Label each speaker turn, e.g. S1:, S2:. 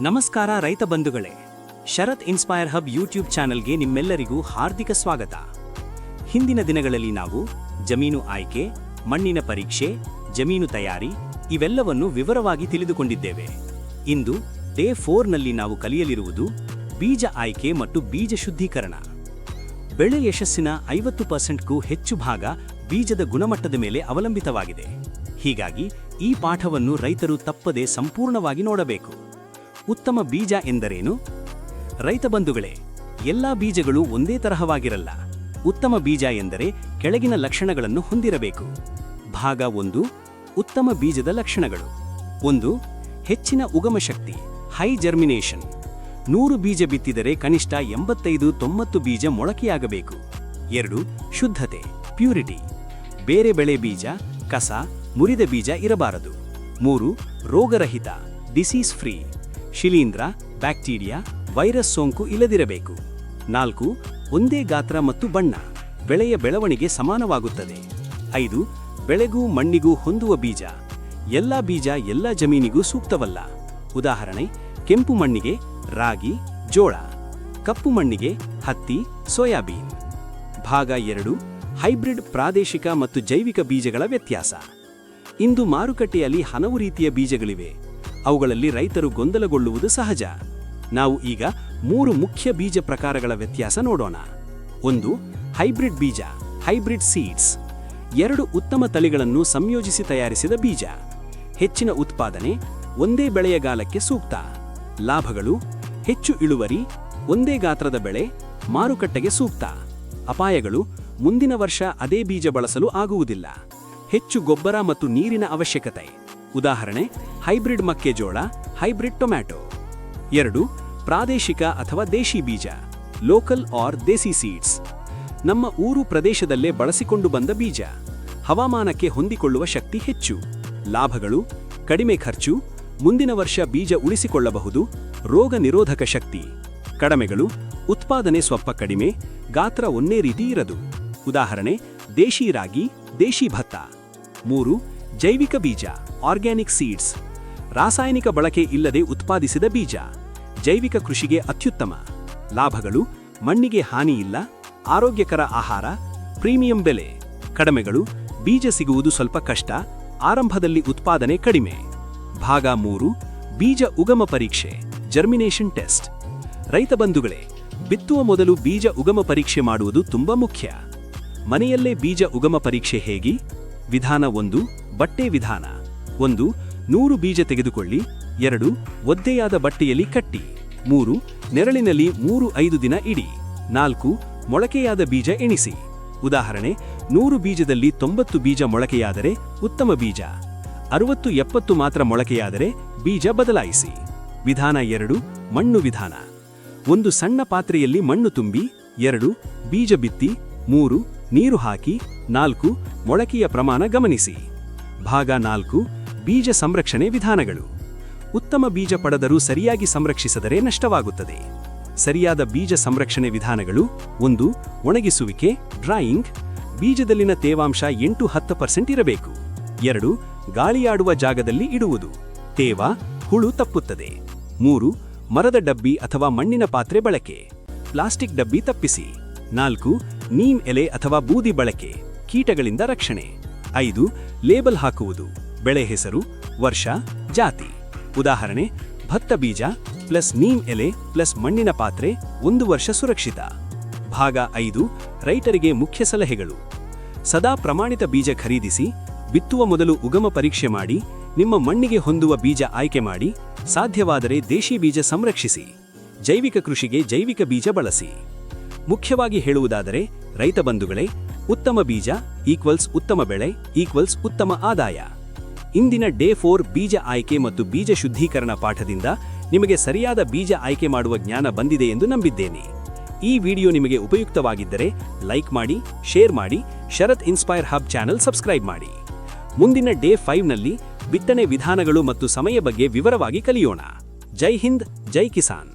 S1: ನಮಸ್ಕಾರ ರೈತ ಬಂಧುಗಳೇ, ಶರತ್ ಇನ್ಸ್ಪೈರ್ ಹಬ್ ಯೂಟ್ಯೂಬ್ ಚಾನೆಲ್ಗೆ ನಿಮ್ಮೆಲ್ಲರಿಗೂ ಹಾರ್ದಿಕ ಸ್ವಾಗತ. ಹಿಂದಿನ ದಿನಗಳಲ್ಲಿ ನಾವು ಜಮೀನು ಆಯ್ಕೆ, ಮಣ್ಣಿನ ಪರೀಕ್ಷೆ, ಜಮೀನು ತಯಾರಿ ಇವೆಲ್ಲವನ್ನು ವಿವರವಾಗಿ ತಿಳಿದುಕೊಂಡಿದ್ದೇವೆ. ಇಂದು ಡೇ ಫೋರ್ನಲ್ಲಿ ನಾವು ಕಲಿಯಲಿರುವುದು ಬೀಜ ಆಯ್ಕೆ ಮತ್ತು ಬೀಜ ಶುದ್ಧೀಕರಣ. ಬೆಳೆ ಯಶಸ್ಸಿನ ಐವತ್ತು ಪರ್ಸೆಂಟ್ಗೂ ಹೆಚ್ಚು ಭಾಗ ಬೀಜದ ಗುಣಮಟ್ಟದ ಮೇಲೆ ಅವಲಂಬಿತವಾಗಿದೆ. ಹೀಗಾಗಿ ಈ ಪಾಠವನ್ನು ರೈತರು ತಪ್ಪದೆ ಸಂಪೂರ್ಣವಾಗಿ ನೋಡಬೇಕು. ಉತ್ತಮ ಬೀಜ ಎಂದರೇನು? ರೈತ ಬಂಧುಗಳೇ, ಎಲ್ಲಾ ಬೀಜಗಳು ಒಂದೇ ತರಹವಾಗಿರಲ್ಲ. ಉತ್ತಮ ಬೀಜ ಎಂದರೆ ಕೆಳಗಿನ ಲಕ್ಷಣಗಳನ್ನು ಹೊಂದಿರಬೇಕು. ಭಾಗ ಒಂದು, ಉತ್ತಮ ಬೀಜದ ಲಕ್ಷಣಗಳು. ಒಂದು, ಹೆಚ್ಚಿನ ಉಗಮ ಶಕ್ತಿ ಹೈ ಜರ್ಮಿನೇಷನ್ ನೂರು ಬೀಜ ಬಿತ್ತಿದರೆ ಕನಿಷ್ಠ ಎಂಬತ್ತೈದು, ತೊಂಬತ್ತು ಬೀಜ ಮೊಳಕೆಯಾಗಬೇಕು. ಎರಡು, ಶುದ್ಧತೆ ಪ್ಯೂರಿಟಿ ಬೇರೆ ಬೆಳೆ ಬೀಜ, ಕಸ, ಮುರಿದ ಬೀಜ ಇರಬಾರದು. ಮೂರು, ರೋಗರಹಿತ ಡಿಸೀಸ್ ಫ್ರೀ ಶಿಲೀಂಧ್ರ, ಬ್ಯಾಕ್ಟೀರಿಯಾ, ವೈರಸ್ ಸೋಂಕು ಇಲ್ಲದಿರಬೇಕು. ನಾಲ್ಕು, ಒಂದೇ ಗಾತ್ರ ಮತ್ತು ಬಣ್ಣ, ಬೆಳೆಯ ಬೆಳವಣಿಗೆ ಸಮಾನವಾಗುತ್ತದೆ. ಐದು, ಬೆಳೆಗೂ ಮಣ್ಣಿಗೂ ಹೊಂದುವ ಬೀಜ. ಎಲ್ಲ ಬೀಜ ಎಲ್ಲ ಜಮೀನಿಗೂ ಸೂಕ್ತವಲ್ಲ. ಉದಾಹರಣೆ, ಕೆಂಪು ಮಣ್ಣಿಗೆ ರಾಗಿ, ಜೋಳ, ಕಪ್ಪು ಮಣ್ಣಿಗೆ ಹತ್ತಿ, ಸೋಯಾಬೀನ್. ಭಾಗ ಎರಡು, ಹೈಬ್ರಿಡ್ ಪ್ರಾದೇಶಿಕ ಮತ್ತು ಜೈವಿಕ ಬೀಜಗಳ ವ್ಯತ್ಯಾಸ. ಇಂದು ಮಾರುಕಟ್ಟೆಯಲ್ಲಿ ಹಲವು ರೀತಿಯ ಬೀಜಗಳಿವೆ. ಅವುಗಳಲ್ಲಿ ರೈತರು ಗೊಂದಲಗೊಳ್ಳುವುದು ಸಹಜ. ನಾವು ಈಗ ಮೂರು ಮುಖ್ಯ ಬೀಜ ಪ್ರಕಾರಗಳ ವ್ಯತ್ಯಾಸ ನೋಡೋಣ. ಒಂದು, ಹೈಬ್ರಿಡ್ ಬೀಜ, ಹೈಬ್ರಿಡ್ ಸೀಡ್ಸ್. ಎರಡು ಉತ್ತಮ ತಳಿಗಳನ್ನು ಸಂಯೋಜಿಸಿ ತಯಾರಿಸಿದ ಬೀಜ. ಹೆಚ್ಚಿನ ಉತ್ಪಾದನೆ ಒಂದೇ ಬೆಳೆಯ ಗಾಲಕ್ಕೆ ಸೂಕ್ತ. ಲಾಭಗಳು, ಹೆಚ್ಚು ಇಳುವರಿ, ಒಂದೇ ಗಾತ್ರದ ಬೆಳೆ, ಮಾರುಕಟ್ಟೆಗೆ ಸೂಕ್ತ. ಅಪಾಯಗಳು, ಮುಂದಿನ ವರ್ಷ ಅದೇ ಬೀಜ ಬಳಸಲು ಆಗುವುದಿಲ್ಲ. ಹೆಚ್ಚು ಗೊಬ್ಬರ ಮತ್ತು ನೀರಿನ ಅವಶ್ಯಕತೆ. ಉದಾಹರಣೆ, ಹೈಬ್ರಿಡ್ ಮಕ್ಕೆಜೋಳ, ಹೈಬ್ರಿಡ್ ಟೊಮ್ಯಾಟೊ. ಎರಡು, ಪ್ರಾದೇಶಿಕ ಅಥವಾ ದೇಶಿ ಬೀಜ, ಲೋಕಲ್ ಆರ್ ದೇಸಿ ಸೀಡ್ಸ್. ನಮ್ಮ ಊರು ಪ್ರದೇಶದಲ್ಲೇ ಬಳಸಿಕೊಂಡು ಬಂದ ಬೀಜ. ಹವಾಮಾನಕ್ಕೆ ಹೊಂದಿಕೊಳ್ಳುವ ಶಕ್ತಿ ಹೆಚ್ಚು. ಲಾಭಗಳು, ಕಡಿಮೆ ಖರ್ಚು, ಮುಂದಿನ ವರ್ಷ ಬೀಜ ಉಳಿಸಿಕೊಳ್ಳಬಹುದು, ರೋಗ ನಿರೋಧಕ ಶಕ್ತಿ. ಕಡಮೆಗಳು, ಉತ್ಪಾದನೆ ಸ್ವಲ್ಪ ಕಡಿಮೆ, ಗಾತ್ರ ಒಂದೇ ರೀತಿ ಇರದು. ಉದಾಹರಣೆ, ದೇಶಿ ರಾಗಿ, ದೇಶಿ ಭತ್ತ. ಮೂರು ಜೈವಿಕ ಬೀಜ, ಆರ್ಗ್ಯಾನಿಕ್ ಸೀಡ್ಸ್, ರಾಸಾಯನಿಕ ಬಳಕೆ ಇಲ್ಲದೆ ಉತ್ಪಾದಿಸಿದ ಬೀಜ, ಜೈವಿಕ ಕೃಷಿಗೆ ಅತ್ಯುತ್ತಮ. ಲಾಭಗಳು, ಮಣ್ಣಿಗೆ ಹಾನಿಯಿಲ್ಲ, ಆರೋಗ್ಯಕರ ಆಹಾರ, ಪ್ರೀಮಿಯಂ ಬೆಲೆ. ಕಡಿಮೆಗಳು, ಬೀಜ ಸಿಗುವುದು ಸ್ವಲ್ಪ ಕಷ್ಟ, ಆರಂಭದಲ್ಲಿ ಉತ್ಪಾದನೆ ಕಡಿಮೆ. ಭಾಗ ಮೂರು, ಬೀಜ ಉಗಮ ಪರೀಕ್ಷೆ ಜರ್ಮಿನೇಷನ್ ಟೆಸ್ಟ್ ರೈತ ಬಂಧುಗಳೇ, ಬಿತ್ತುವ ಮೊದಲು ಬೀಜ ಉಗಮ ಪರೀಕ್ಷೆ ಮಾಡುವುದು ತುಂಬಾ ಮುಖ್ಯ. ಮನೆಯಲ್ಲೇ ಬೀಜ ಉಗಮ ಪರೀಕ್ಷೆ ಹೇಗೆ? ವಿಧಾನ ಒಂದು, ಬಟ್ಟೆ ವಿಧಾನ. ಒಂದು, ನೂರು ಬೀಜ ತೆಗೆದುಕೊಳ್ಳಿ. ಎರಡು, ಒದ್ದೆಯಾದ ಬಟ್ಟೆಯಲ್ಲಿ ಕಟ್ಟಿ. ಮೂರು, ನೆರಳಿನಲ್ಲಿ ಮೂರು ಐದು ದಿನ ಇಡಿ. ನಾಲ್ಕು, ಮೊಳಕೆಯಾದ ಬೀಜ ಎಣಿಸಿ. ಉದಾಹರಣೆ, ನೂರು ಬೀಜದಲ್ಲಿ ತೊಂಬತ್ತು ಬೀಜ ಮೊಳಕೆಯಾದರೆ ಉತ್ತಮ ಬೀಜ. ಅರವತ್ತು, ಎಪ್ಪತ್ತು ಮಾತ್ರ ಮೊಳಕೆಯಾದರೆ ಬೀಜ ಬದಲಾಯಿಸಿ. ವಿಧಾನ ಎರಡು, ಮಣ್ಣು ವಿಧಾನ. ಒಂದು ಸಣ್ಣ ಪಾತ್ರೆಯಲ್ಲಿ ಮಣ್ಣು ತುಂಬಿ, ಎರಡು, ಬೀಜ ಬಿತ್ತಿ, ಮೂರು ನೀರು ಹಾಕಿ ನಾಲ್ಕು, ಮೊಳಕೆಯ ಪ್ರಮಾಣ ಗಮನಿಸಿ. ಭಾಗ ನಾಲ್ಕು, ಬೀಜ ಸಂರಕ್ಷಣೆ ವಿಧಾನಗಳು. ಉತ್ತಮ ಬೀಜ ಪಡೆದರೂ ಸರಿಯಾಗಿ ಸಂರಕ್ಷಿಸಿದರೆ ನಷ್ಟವಾಗುತ್ತದೆ. ಸರಿಯಾದ ಬೀಜ ಸಂರಕ್ಷಣೆ ವಿಧಾನಗಳು, ಒಂದು, ಒಣಗಿಸುವಿಕೆ, ಡ್ರಾಯಿಂಗ್, ಬೀಜದಲ್ಲಿನ ತೇವಾಂಶ ಎಂಟು, ಹತ್ತು ಪರ್ಸೆಂಟ್ ಇರಬೇಕು. ಎರಡು, ಗಾಳಿಯಾಡುವ ಜಾಗದಲ್ಲಿ ಇಡುವುದು. ತೇವ, ಹುಳು ತಪ್ಪುತ್ತದೆ. ಮೂರು, ಮರದ ಡಬ್ಬಿ ಅಥವಾ ಮಣ್ಣಿನ ಪಾತ್ರೆ ಬಳಕೆ. ಪ್ಲಾಸ್ಟಿಕ್ ಡಬ್ಬಿ ತಪ್ಪಿಸಿ. ನಾಲ್ಕು ನೀಮ್ ಎಲೆ ಅಥವಾ ಬೂದಿ ಬಳಕೆ, ಕೀಟಗಳಿಂದ ರಕ್ಷಣೆ. ಐದು, ಲೇಬಲ್ ಹಾಕುವುದು. ಬೆಳೆ ಹೆಸರು, ವರ್ಷ, ಜಾತಿ. ಉದಾಹರಣೆ, ಭತ್ತ ಬೀಜ ಪ್ಲಸ್ ನೀಮ್ ಎಲೆ ಪ್ಲಸ್ ಮಣ್ಣಿನ ಪಾತ್ರೆ ಒಂದು ವರ್ಷ ಸುರಕ್ಷಿತ. ಭಾಗ ಐದು, ರೈತರಿಗೆ ಮುಖ್ಯ ಸಲಹೆಗಳು. ಸದಾ ಪ್ರಮಾಣಿತ ಬೀಜ ಖರೀದಿಸಿ, ಬಿತ್ತುವ ಮೊದಲು ಉಗಮ ಪರೀಕ್ಷೆ ಮಾಡಿ, ನಿಮ್ಮ ಮಣ್ಣಿಗೆ ಹೊಂದುವ ಬೀಜ ಆಯ್ಕೆ ಮಾಡಿ, ಸಾಧ್ಯವಾದರೆ ದೇಶಿ ಬೀಜ ಸಂರಕ್ಷಿಸಿ, ಜೈವಿಕ ಕೃಷಿಗೆ ಜೈವಿಕ ಬೀಜ ಬಳಸಿ. ಮುಖ್ಯವಾಗಿ ಹೇಳುವುದಾದರೆ, ರೈತ ಬಂಧುಗಳೇ, ಉತ್ತಮ ಬೀಜ ಈಕ್ವಲ್ಸ್ ಉತ್ತಮ ಬೆಳೆ ಈಕ್ವಲ್ಸ್ ಉತ್ತಮ ಆದಾಯ. ಇಂದಿನ ಡೇ ಫೋರ್ ಬೀಜ ಆಯ್ಕೆ ಮತ್ತು ಬೀಜ ಶುದ್ಧೀಕರಣ ಪಾಠದಿಂದ ನಿಮಗೆ ಸರಿಯಾದ ಬೀಜ ಆಯ್ಕೆ ಮಾಡುವ ಜ್ಞಾನ ಬಂದಿದೆ ಎಂದು ನಂಬಿದ್ದೇನೆ. ಈ ವಿಡಿಯೋ ನಿಮಗೆ ಉಪಯುಕ್ತವಾಗಿದ್ದರೆ ಲೈಕ್ ಮಾಡಿ, ಶೇರ್ ಮಾಡಿ, Sharath inspire hub channel subscribe ಮಾಡಿ. ಮುಂದಿನ ಡೇ ಫೈವ್ನಲ್ಲಿ ಬಿತ್ತನೆ ವಿಧಾನಗಳು ಮತ್ತು ಸಮಯ ಬಗ್ಗೆ ವಿವರವಾಗಿ ಕಲಿಯೋಣ. ಜೈ ಹಿಂದ್, ಜೈ ಕಿಸಾನ್.